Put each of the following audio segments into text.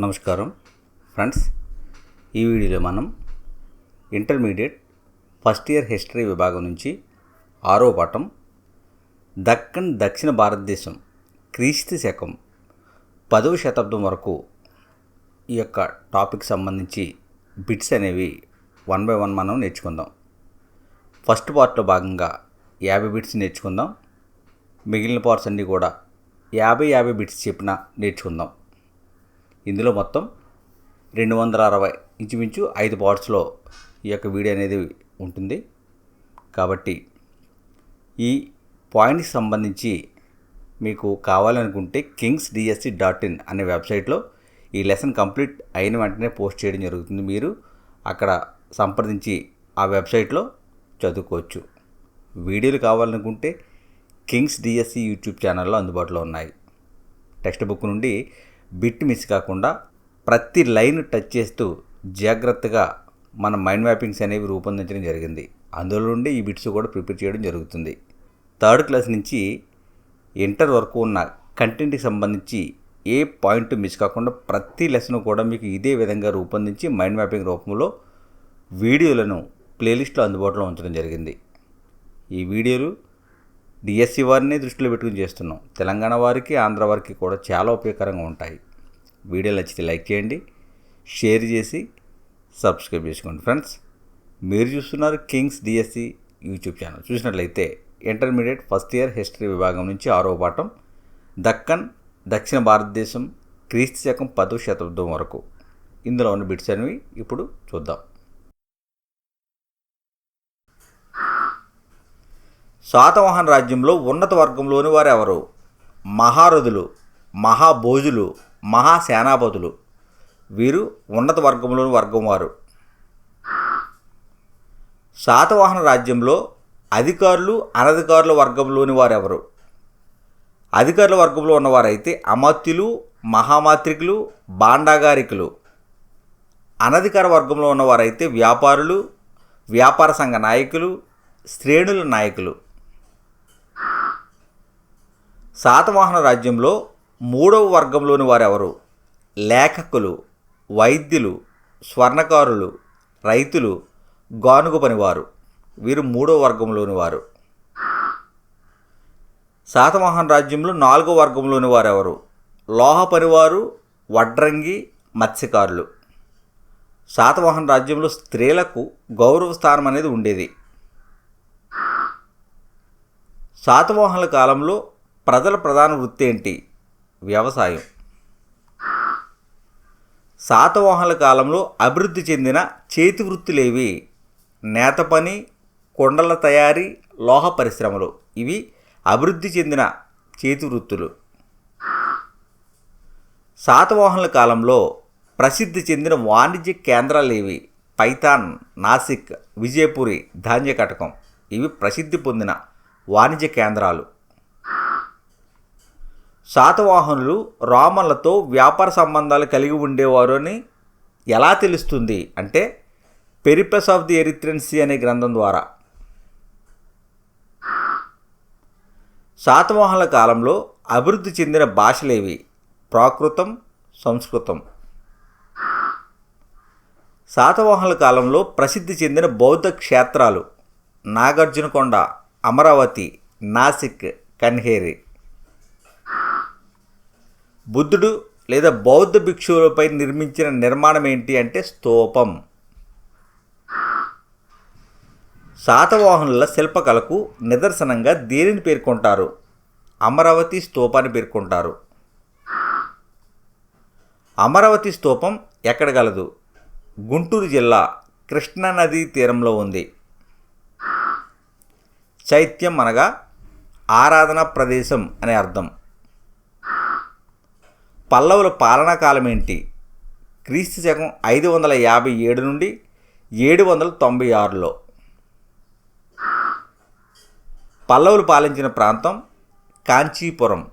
నమస్కారం. ఫ్రెండ్స్ ఈ వీడియోలో మనం ఇంటర్మీడియట్ ఫస్ట్ ఇయర్ హిస్టరీ విభాగం నుంచి ఆరో పాఠం దక్కన్ దక్షిణ భారతదేశం క్రీస్తు శకం పదవ శతాబ్దం వరకు ఈ యొక్క టాపిక్ సంబంధించి బిట్స్ అనేవి వన్ బై వన్ మనం నేర్చుకుందాం. ఫస్ట్ పార్ట్లో భాగంగా యాభై బిట్స్ నేర్చుకుందాం. మిగిలిన పార్ట్స్ అన్నీ కూడా యాభై యాభై బిట్స్ చెప్పిన నేర్చుకుందాం. ఇందులో మొత్తం రెండు వందల అరవై ఇంచుమించు ఐదు పార్ట్స్లో ఈ యొక్క వీడియో అనేది ఉంటుంది. కాబట్టి ఈ పాయింట్కి సంబంధించి మీకు కావాలనుకుంటే కింగ్స్ డిఎస్సి డాట్ ఇన్ అనే వెబ్సైట్లో ఈ లెసన్ కంప్లీట్ అయిన వెంటనే పోస్ట్ చేయడం జరుగుతుంది. మీరు అక్కడ సంప్రదించి ఆ వెబ్సైట్లో చదువుకోవచ్చు. వీడియోలు కావాలనుకుంటే కింగ్స్ డిఎస్సి యూట్యూబ్ ఛానల్లో అందుబాటులో ఉన్నాయి. టెక్స్ట్ బుక్ నుండి బిట్ మిస్ కాకుండా ప్రతి లైన్ టచ్ చేస్తూ జాగ్రత్తగా మన మైండ్ మ్యాపింగ్స్ అనేవి రూపొందించడం జరిగింది. అందులో నుండి ఈ బిట్స్ కూడా ప్రిపేర్ చేయడం జరుగుతుంది. థర్డ్ క్లాస్ నుంచి ఇంటర్ వరకు ఉన్న కంటెంట్కి సంబంధించి ఏ పాయింట్ మిస్ కాకుండా ప్రతి లెసన్ కూడా మీకు ఇదే విధంగా రూపొందించి మైండ్ మ్యాపింగ్ రూపంలో వీడియోలను ప్లేలిస్ట్లో అందుబాటులో ఉంచడం జరిగింది. ఈ వీడియోలు డిఎస్సి వారిని దృష్టిలో పెట్టుకుని చేస్తున్నాం. తెలంగాణ వారికి ఆంధ్ర వారికి కూడా చాలా ఉపయోగకరంగా ఉంటాయి. వీడియో నచ్చితే లైక్ చేయండి షేర్ చేసి సబ్స్క్రైబ్ చేసుకోండి ఫ్రెండ్స్. మీరు చూస్తున్నారు కింగ్స్ డిఎస్సి యూట్యూబ్ ఛానల్. చూసినట్లయితే ఇంటర్మీడియట్ ఫస్ట్ ఇయర్ హిస్టరీ విభాగం నుంచి ఆరో పాఠం దక్కన్ దక్షిణ భారతదేశం క్రీస్తు శకం పదో శతాబ్దం వరకు. ఇందులో ఉన్న బిట్స్ అనేవి ఇప్పుడు చూద్దాం. శాతవాహన రాజ్యంలో ఉన్నత వర్గంలోని వారు ఎవరు మహారథులు మహాభోజులు మహాసేనాపతులు. వీరు ఉన్నత వర్గంలోని వర్గం వారు. శాతవాహన రాజ్యంలో అధికారులు అనధికారుల వర్గంలోని వారెవరు? అధికారుల వర్గంలో ఉన్నవారైతే అమాత్యులు మహామాత్రికులు బాండాగారికులు. అనధికార వర్గంలో ఉన్నవారైతే వ్యాపారులు వ్యాపార సంఘ నాయకులు శ్రేణుల నాయకులు. శాతవాహన రాజ్యంలో మూడవ వర్గంలోని వారెవరు? లేఖకులు వైద్యులు స్వర్ణకారులు రైతులు గానుగ పనివారు వీరు మూడవ వర్గంలోని వారు. శాతవాహన రాజ్యంలో నాలుగో వర్గంలోని వారెవరు? లోహ పనివారు వడ్రంగి మత్స్యకారులు. శాతవాహన రాజ్యంలో స్త్రీలకు గౌరవ స్థానం అనేది ఉండేది. శాతవాహనుల కాలంలో ప్రజల ప్రధాన వృత్తి ఏంటి? వ్యవసాయం. శాతవాహనుల కాలంలో అభివృద్ధి చెందిన చేతి వృత్తులేవి నేత పని కొండల తయారీ లోహ పరిశ్రమలు. ఇవి అభివృద్ధి చెందిన చేతి వృత్తులు. శాతవాహనుల కాలంలో ప్రసిద్ధి చెందిన వాణిజ్య కేంద్రాలు ఏవి? పైథాన్ నాసిక్ విజయపురి ధాన్యకటకం. ఇవి ప్రసిద్ధి పొందిన వాణిజ్య కేంద్రాలు. శాతవాహనులు రామన్లతో వ్యాపార సంబంధాలు కలిగి ఉండేవారు అని ఎలా తెలుస్తుంది అంటే పెరిపస్ ఆఫ్ ది ఎరిత్రెన్సీ అనే గ్రంథం ద్వారా. శాతవాహనుల కాలంలో అభివృద్ధి చెందిన భాషలేవి? ప్రాకృతం సంస్కృతం. శాతవాహనుల కాలంలో ప్రసిద్ధి చెందిన బౌద్ధ క్షేత్రాలు నాగార్జునకొండ అమరావతి నాసిక్ కన్హేరి. బుద్ధుడు లేదా బౌద్ధ భిక్షువులపై నిర్మించిన నిర్మాణం ఏంటి అంటే స్తూపం. శాతవాహనుల శిల్పకళకు నిదర్శనంగా దేనిని పేర్కొంటారు? అమరావతి స్తూపాన్ని పేర్కొంటారు. అమరావతి స్తూపం ఎక్కడ గలదు? గుంటూరు జిల్లా కృష్ణా నదీ తీరంలో ఉంది. చైత్యం అనగా ఆరాధన ప్రదేశం అనే అర్థం. పల్లవుల పాలనా కాలం ఏంటి? క్రీస్తు శకం ఐదు వందల యాభై ఏడు నుండి ఏడు వందల తొంభై ఆరులో. పల్లవులు పాలించిన ప్రాంతం కాంచీపురం.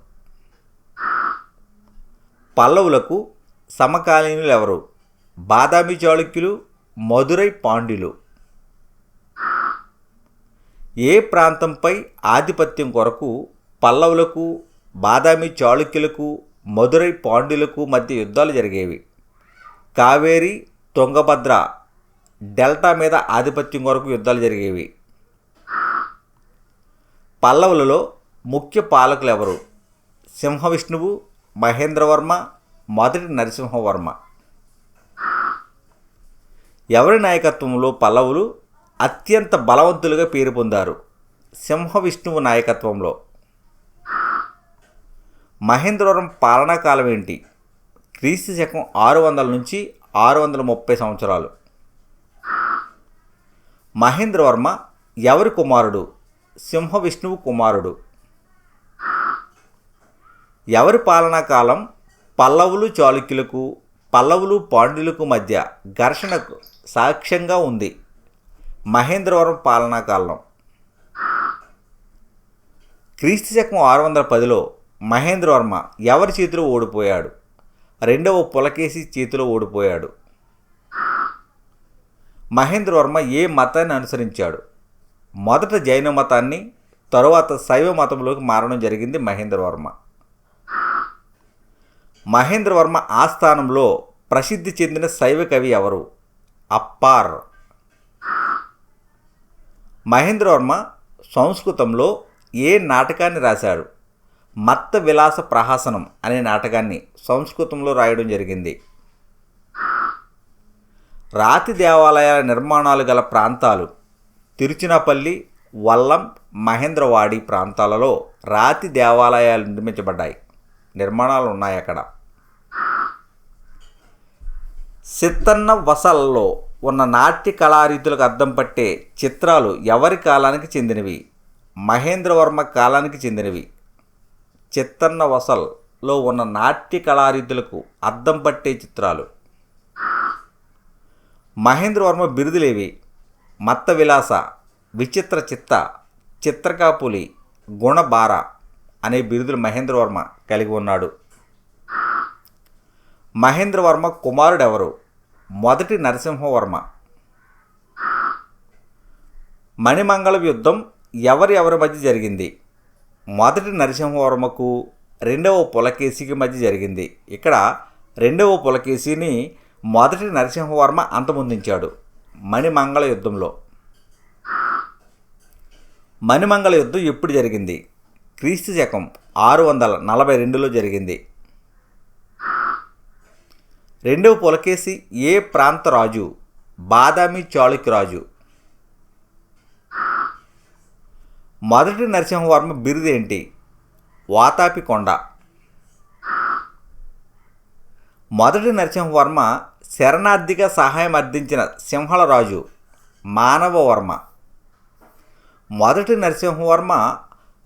పల్లవులకు సమకాలీనులు ఎవరు? బాదామి చాళుక్యులు మధురై పాండ్యులు. ఏ ప్రాంతంపై ఆధిపత్యం కొరకు పల్లవులకు బాదామి చాళుక్యులకు మధురై పాండ్యులకు మధ్య యుద్ధాలు జరిగేవి. కావేరి తుంగభద్ర డెల్టా మీద ఆధిపత్యం కొరకు యుద్ధాలు జరిగేవి. పల్లవులలో ముఖ్య పాలకులు ఎవరు సింహ విష్ణువు మహేంద్రవర్మ మొదటి నరసింహవర్మ. ఎవరి నాయకత్వంలో పల్లవులు అత్యంత బలవంతులుగా పేరు పొందారు? సింహ విష్ణువు నాయకత్వంలో. మహేంద్రవరం పాలనా కాలం ఏంటి? క్రీస్తు శకం ఆరు వందల నుంచి ఆరు వందల ముప్పై సంవత్సరాలు. మహేంద్రవర్మ ఎవరి కుమారుడు? సింహ విష్ణువు కుమారుడు. ఎవరి పాలనా కాలం? పల్లవులు చాళుక్యులకు పల్లవులు పాండ్యులకు మధ్య ఘర్షణకు సాక్ష్యంగా ఉంది. మహేంద్రవరం పాలనా కాలం. క్రీస్తు శకం ఆరు వందల పదిలో మహేంద్రవర్మ ఎవరి చేతిలో ఓడిపోయాడు? రెండవ పులకేసి చేతిలో ఓడిపోయాడు. మహేంద్రవర్మ ఏ మతాన్ని అనుసరించాడు? మొదట జైన మతాన్ని తరువాత శైవ మతంలోకి మారడం జరిగింది మహేంద్రవర్మ మహేంద్రవర్మ ఆస్థానంలో ప్రసిద్ధి చెందిన శైవ కవి ఎవరు? అప్పార్. మహేంద్రవర్మ సంస్కృతంలో ఏ నాటకాన్ని రాశాడు? మత్త విలాస ప్రహాసనం అనే నాటకాన్ని సంస్కృతంలో రాయడం జరిగింది. రాతి దేవాలయాల నిర్మాణాలు గల ప్రాంతాలు తిరుచినాపల్లి వల్లం మహేంద్రవాడి ప్రాంతాలలో రాతి దేవాలయాలు నిర్మించబడ్డాయి. నిర్మాణాలు ఉన్నాయి అక్కడ. సిత్తన్న వసల్లో ఉన్న నాట్య కళారీతులకు అద్దం పట్టే చిత్రాలు ఎవరి కాలానికి చెందినవి? మహేంద్రవర్మ కాలానికి చెందినవి? చిత్తన్న వసల్లో ఉన్న నాట్య కళారీతులకు అద్దం పట్టే చిత్రాలు. మహేంద్రవర్మ బిరుదులేవి మత్త విలాస విచిత్ర చిత్త చిత్రకాపులి గుణబార అనే బిరుదులు మహేంద్రవర్మ కలిగి ఉన్నాడు. మహేంద్రవర్మ కుమారుడెవరు? మొదటి నరసింహవర్మ. మణిమంగళ యుద్ధం ఎవరి ఎవరి మధ్య జరిగింది? మొదటి నరసింహవర్మకు రెండవ పులకేశికి మధ్య జరిగింది. ఇక్కడ రెండవ పులకేశిని మొదటి నరసింహవర్మ అంతమొందించాడు మణిమంగళ యుద్ధంలో. మణిమంగళ యుద్ధం ఎప్పుడు జరిగింది? క్రీస్తు శకం ఆరు వందల నలభై రెండులో జరిగింది. రెండవ పులకేసి ఏ ప్రాంత రాజు? బాదామి చాళుక్య రాజు. మొదటి నరసింహవర్మ బిరుదేంటి? వాతాపి కొండ. మొదటి నరసింహవర్మ శరణార్థిగా సహాయం అర్థించిన సింహళరాజు మానవవర్మ. మొదటి నరసింహవర్మ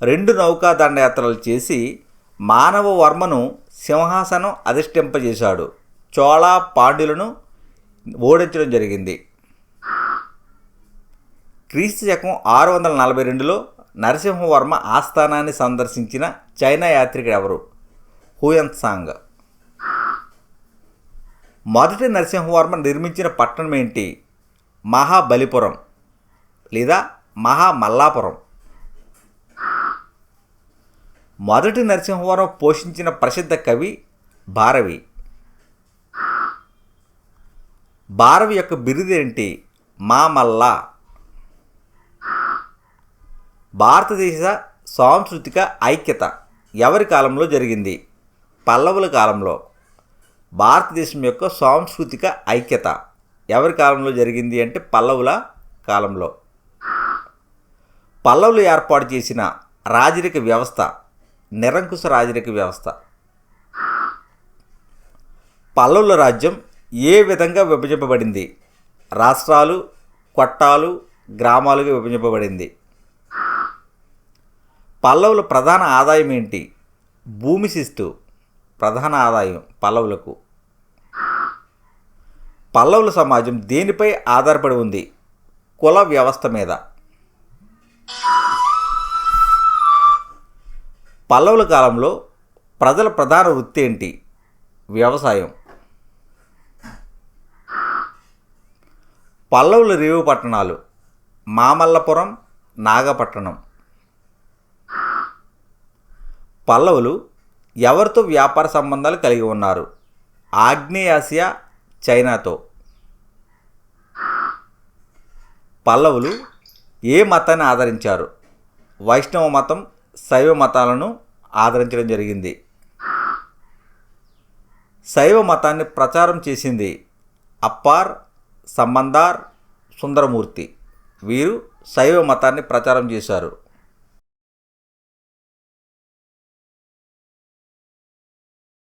రెండు నౌకా దండయాత్రలు చేసి మానవవర్మను సింహాసనం అధిష్టింపజేశాడు చోళ పాండ్యులను ఓడించడం జరిగింది. క్రీస్తు శకం ఆరు వందల నలభై రెండులో నరసింహవర్మ ఆస్థానాన్ని సందర్శించిన చైనా యాత్రికుడు ఎవరు హూయన్సాంగ్ మొదటి నరసింహవర్మ నిర్మించిన పట్టణం ఏంటి? మహాబలిపురం లేదా మహామల్లాపురం? మొదటి నరసింహవరం పోషించిన ప్రసిద్ధ కవి భారవి. భారవి యొక్క బిరుదేంటి? మామల్లా. భారతదేశ సాంస్కృతిక ఐక్యత ఎవరి కాలంలో జరిగింది? పల్లవుల కాలంలో. భారతదేశం యొక్క సాంస్కృతిక ఐక్యత ఎవరి కాలంలో జరిగింది అంటే పల్లవుల కాలంలో. పల్లవులు ఏర్పాటు చేసిన రాజరిక వ్యవస్థ నిరంకుశ రాజరిక వ్యవస్థ. పల్లవుల రాజ్యం ఏ విధంగా విభజింపబడింది? రాష్ట్రాలు కొట్టాలు గ్రామాలుగా విభజింపబడింది. పల్లవుల ప్రధాన ఆదాయం ఏంటి? భూమి శిస్తు ప్రధాన ఆదాయం పల్లవులకు. పల్లవుల సమాజం దేనిపై ఆధారపడి ఉంది? కుల వ్యవస్థ మీద. పల్లవుల కాలంలో ప్రజల ప్రధాన వృత్తి ఏంటి? వ్యవసాయం. పల్లవుల రేవు పట్టణాలు మామల్లపురం నాగపట్టణం పల్లవులు ఎవరితో వ్యాపార సంబంధాలు కలిగి ఉన్నారు? ఆగ్నేయాసియా చైనాతో. పల్లవులు ఏ మతాన్ని ఆదరించారు? వైష్ణవ మతం శైవ మతాలను ఆదరించడం జరిగింది. శైవ మతాన్ని ప్రచారం చేసింది అప్పార్ సంబందార్ సుందరమూర్తి. వీరు శైవ మతాన్ని ప్రచారం చేశారు.